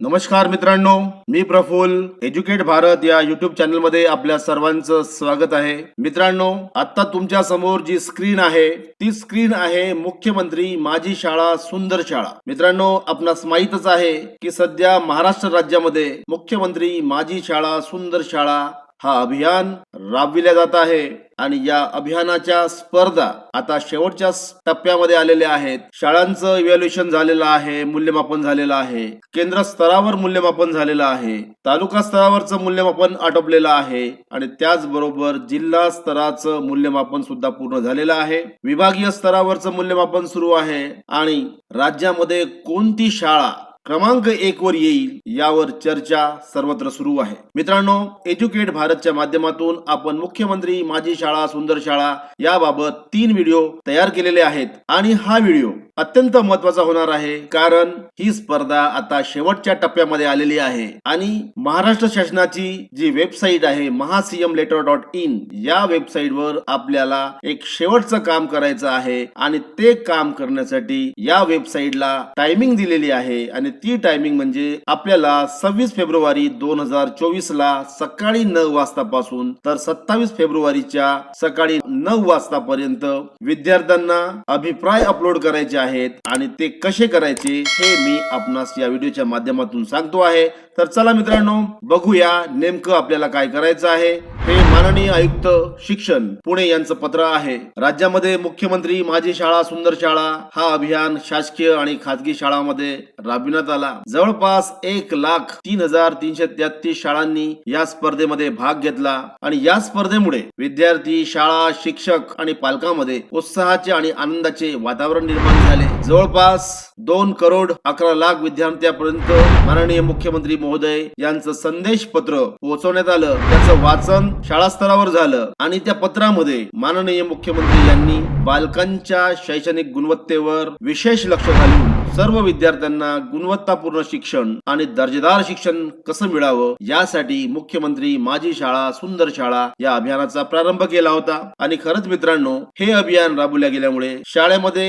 नमस्कार मित्रांनो मी प्रफुल्ल एज्युकेट भारत या युट्यूब चॅनलमध्ये आपल्या सर्वांचं स्वागत आहे. मित्रांनो आता तुमच्यासमोर जी स्क्रीन आहे ती स्क्रीन आहे मुख्यमंत्री माझी शाळा सुंदर शाळा. मित्रांनो आपणास माहीतच आहे की सध्या महाराष्ट्र राज्यामध्ये मुख्यमंत्री माझी शाळा सुंदर शाळा हा अभियान राबविल्या जात आहे. आणि या अभियानाच्या स्पर्धा आता शेवटच्या टप्प्यामध्ये आलेल्या आहेत. शाळांचं इव्हॅल्युएशन झालेलं आहे मूल्यमापन झालेलं आहे. केंद्र स्तरावर मूल्यमापन झालेलं आहे. तालुका स्तरावरचं मूल्यमापन आटोपलेलं आहे. आणि त्याचबरोबर जिल्हा स्तराचं मूल्यमापन सुद्धा पूर्ण झालेलं आहे. विभागीय स्तरावरचं मूल्यमापन सुरू आहे. आणि राज्यामध्ये कोणती शाळा क्रमांक एक वर येईल यावर चर्चा सर्वत्र सुरू आहे. मित्रांनो एज्युकेट भारतच्या माध्यमातून आपण मुख्यमंत्री माझी शाळा सुंदर शाळा याबाबत तीन व्हिडिओ तयार केलेले आहेत आणि हा व्हिडिओ अत्यंत महत्त्वाचा होणार आहे कारण ही स्पर्धा आता शेवटच्या टप्प्यामध्ये आलेली आहे. आणि महाराष्ट्र शासनाची जी वेबसाईट आहे महासीएम लेटर डॉट इन या वेबसाईट वर आपल्याला एक शेवटचं काम करायचं आहे आणि ते काम करण्यासाठी या वेबसाईटला टायमिंग दिलेली आहे आणि ती टायमिंग म्हणजे आपल्याला सव्वीस फेब्रुवारी दोन हजार चोवीस ला सकाळी नऊ वाजतापासून तर सत्तावीस फेब्रुवारीच्या सकाळी नऊ वाजतापर्यंत विद्यार्थ्यांना अभिप्राय अपलोड करायचे आहे आहेत आणि ते कसे करायचे हे मी आपणास या व्हिडिओच्या माध्यमातून सांगतो आहे. तर चला मित्रांनो बघूया नेमकं आपल्याला काय करायचं आहे. हे माननीय आयुक्त शिक्षण पुणे यांचं पत्र आहे. राज्यामध्ये मुख्यमंत्री माझी शाळा सुंदर शाळा हा अभियान शासकीय आणि खाजगी शाळांमध्ये राबविण्यात आला. जवळपास एक लाख तीन हजार तीनशे तेहतीस शाळांनी या स्पर्धेमध्ये भाग घेतला आणि या स्पर्धेमुळे विद्यार्थी शाळा शिक्षक आणि पालकांमध्ये उत्साहाचे आणि आनंदाचे वातावरण निर्माण झाले. जवळपास दोन करोड अकरा लाख विद्यार्थ्यापर्यंत माननीय मुख्यमंत्री महोदय यांचं संदेश पत्र पोहोचवण्यात आलं. त्याचं वाचन शाळा स्तरावर झालं आणि त्या पत्रामध्ये माननीय मुख्यमंत्री यांनी बालकांच्या शैक्षणिक गुणवत्तेवर विशेष लक्ष घालून सर्व विद्यार्थ्यांना गुणवत्तापूर्ण शिक्षण आणि दर्जेदार शिक्षण कसं मिळावं यासाठी मुख्यमंत्री माझी शाळा सुंदर शाळा या अभियानाचा प्रारंभ केला होता. आणि खरंच मित्रांनो हे अभियान राबवल्या गेल्यामुळे शाळेमध्ये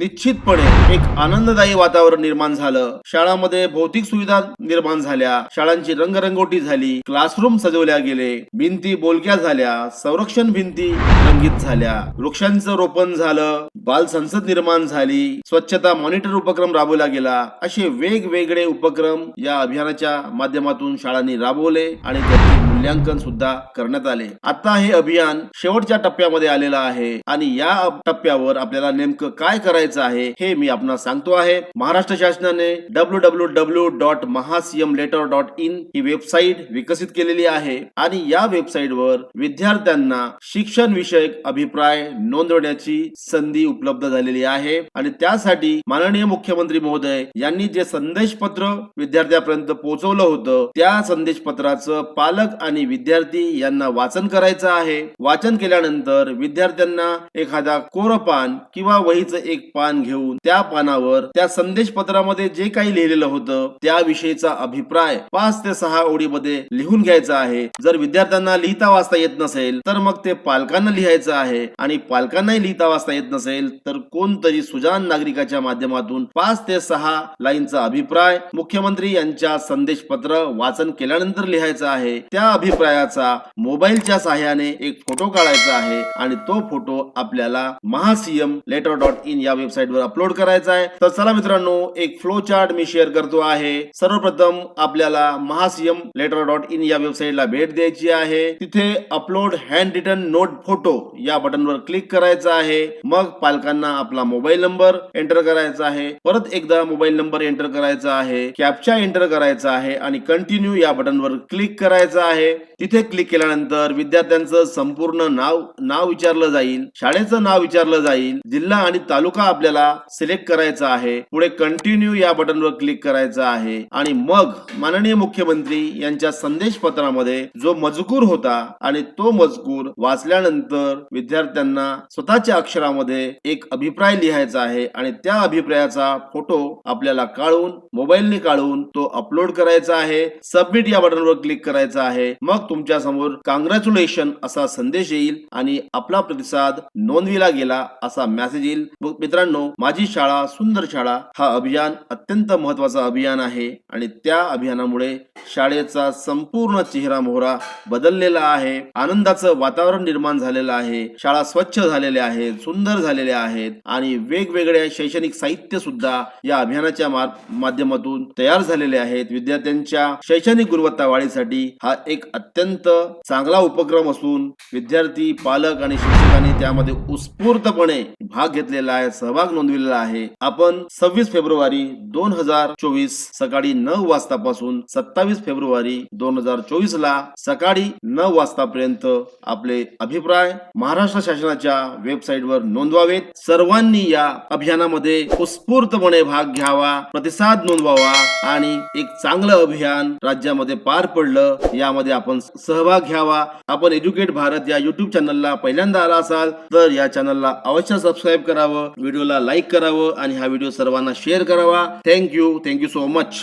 निश्चितपणे एक आनंददायी वातावरण निर्माण झालं. शाळामध्ये भौतिक सुविधा निर्माण झाल्या शाळांची रंगरंगोटी झाली क्लासरूम सजवल्या गेले भिंती बोलक्या झाल्या संरक्षण भिंती रंगीत झाल्या. वृक्षांचं रोपण झालं बाल संसद निर्माण झाली स्वच्छता मॉनिटर उपक्रम राबवला गेला. असे वेगवेगळे उपक्रम या अभियानाच्या माध्यमातून शाळांनी राबवले आणि त्याचे मूल्यांकन सुद्धा करण्यात आले. आता हे अभियान शेवटच्या टप्प्यामध्ये आलेलं आहे आणि या टप्प्यावर आपल्याला नेमकं काय करायचं आहे हे मी आपणास सांगतो आहे. महाराष्ट्र शासनाने W W W dot Maha CM letter dot in he website विकसित केलेली आहे आणि या वेबसाईटवर विद्यार्थ्यांना शिक्षण विषयक अभिप्राय नोंदवण्याची संधी उपलब्ध झालेली आहे आणि त्यासाठी माननीय मुख्यमंत्री महोदय यांनी जे संदेश पत्र विद्यार्थ्यापर्यंत पोहोचवलं होतं त्या संदेश पत्राचं पालक आणि विद्यार्थी यांना वाचन करायचं आहे. वाचन केल्यानंतर विद्यार्थ्यांना एखादा कोर पान किंवा वहीचं एक पान घेऊन त्या पानावर त्या संदेश पत्रामध्ये जे काही लिहिलेलं होतं त्याविषयीचा अभिप्राय पाच ते सहा ओळीमध्ये लिहून घ्यायचा आहे. जर विद्यार्थ्यांना लिहिता वाचता येत नसेल तर मग ते पालकांना लिहायचं आहे. आणि पालकांनाही लिहिता वाचता येत नसेल तर कोणतरी सुजान नागरिकाच्या माध्यमातून पाच ते सहा लाईनचा अभिप्राय मुख्यमंत्री यांच्या संदेश पत्र वाचन केल्यानंतर लिहायचा आहे. त्या अभिप्रायाचा मोबाईलच्या सहाय्याने एक फोटो काढायचा आहे आणि तो फोटो आपल्याला महासीएम लेटर डॉट इन या वेबसाईट वर अपलोड करायचा आहे. तर चला मित्रांनो एक फ्लो चार्ट मी शेअर करतो आहे. सर्वप्रथम आपल्याला महासीएम लेटर डॉट इन या वेबसाईटला भेट द्यायची आहे. तिथे upload handwritten note photo या बटनवर क्लिक करायचं आहे. मग पालकांना आपला मोबाईल नंबर एंटर करायचा आहे. परत एकदा मोबाईल नंबर एंटर करायचा आहे कॅपचा एंटर करायचा आहे आणि कंटिन्यू या बटनवर क्लिक करायचं आहे. तिथे क्लिक केल्यानंतर विद्यार्थ्यांचं संपूर्ण नाव नाव विचारलं जाईल शाळेचं नाव विचारलं जाईल जिल्हा आणि तालुका आपल्याला सिलेक्ट करायचा आहे. पुढे कंटिन्यू या बटनवर क्लिक करायचं आहे आणि मग माननीय मुख्यमंत्री यांच्या संदेश पत्रामध्ये जो मजकूर होता आणि तो मजकूर वाचल्यानंतर विद्यार्थ्यांना स्वतःच्या अक्षरामध्ये एक अभिप्राय लिहायचा आहे आणि त्या अभिप्रायाचा फोटो आपल्याला काढून मोबाईलने काढून तो अपलोड करायचा आहे. सबमिट या बटनवर क्लिक करायचा आहे. मग तुमच्यासमोर कॉंग्रॅच्युलेशन असा संदेश येईल आणि आपला प्रतिसाद नोंदविला गेला असा मेसेज येईल. मित्रांनो माझी शाळा सुंदर शाळा हा अभियान अत्यंत महत्त्वाचा अभियान आहे आणि त्या अभियानामुळे शाळेचा संपूर्ण चेहरा मोहरा बदललेला आहे. आनंदाचं वातावरण निर्माण झालेलं आहे. शाळा स्वच्छ झालेल्या आहेत सुंदर झालेल्या आहेत आणि वेगवेगळ्या शैक्षणिक साहित्य सुद्धा या अभियानाच्या माध्यमातून तयार झालेले आहेत. विद्यार्थ्यांच्या शैक्षणिक गुणवत्ता वाढीसाठी हा एक अत्यंत चांगला उपक्रम असून विद्यार्थी पालक आणि शिक्षकांनी त्यामध्ये उत्स्फूर्तपणे भाग घेतलेला आहे सहभाग नोंदविलेला आहे. आपण सव्वीस फेब्रुवारी दोन हजार चोवीस सकाळी नऊ वाजता पासून सत्तावीस फेब्रुवारी दोन हजार चोवीस ला सकाळी नऊ वाजतापर्यंत आपले अभिप्राय महाराष्ट्र शासनाच्या वेबसाईट वर नोंदवावेत. सर्वांनी या अभियानामध्ये उत्स्फूर्तपणे भाग घ्यावा प्रतिसाद नोंदवावा आणि एक चांगलं अभियान राज्यामध्ये पार पडलं यामध्ये आपण सहभाग घ्यावा. आपण एज्युकेट भारत या युट्यूब चॅनलला पहिल्यांदा आला असाल तर या चॅनलला अवश्य सबस्क्राईब करावं व्हिडिओला लाईक करावं आणि हा व्हिडिओ सर्वांना शेअर करावा. Thank you thank you so much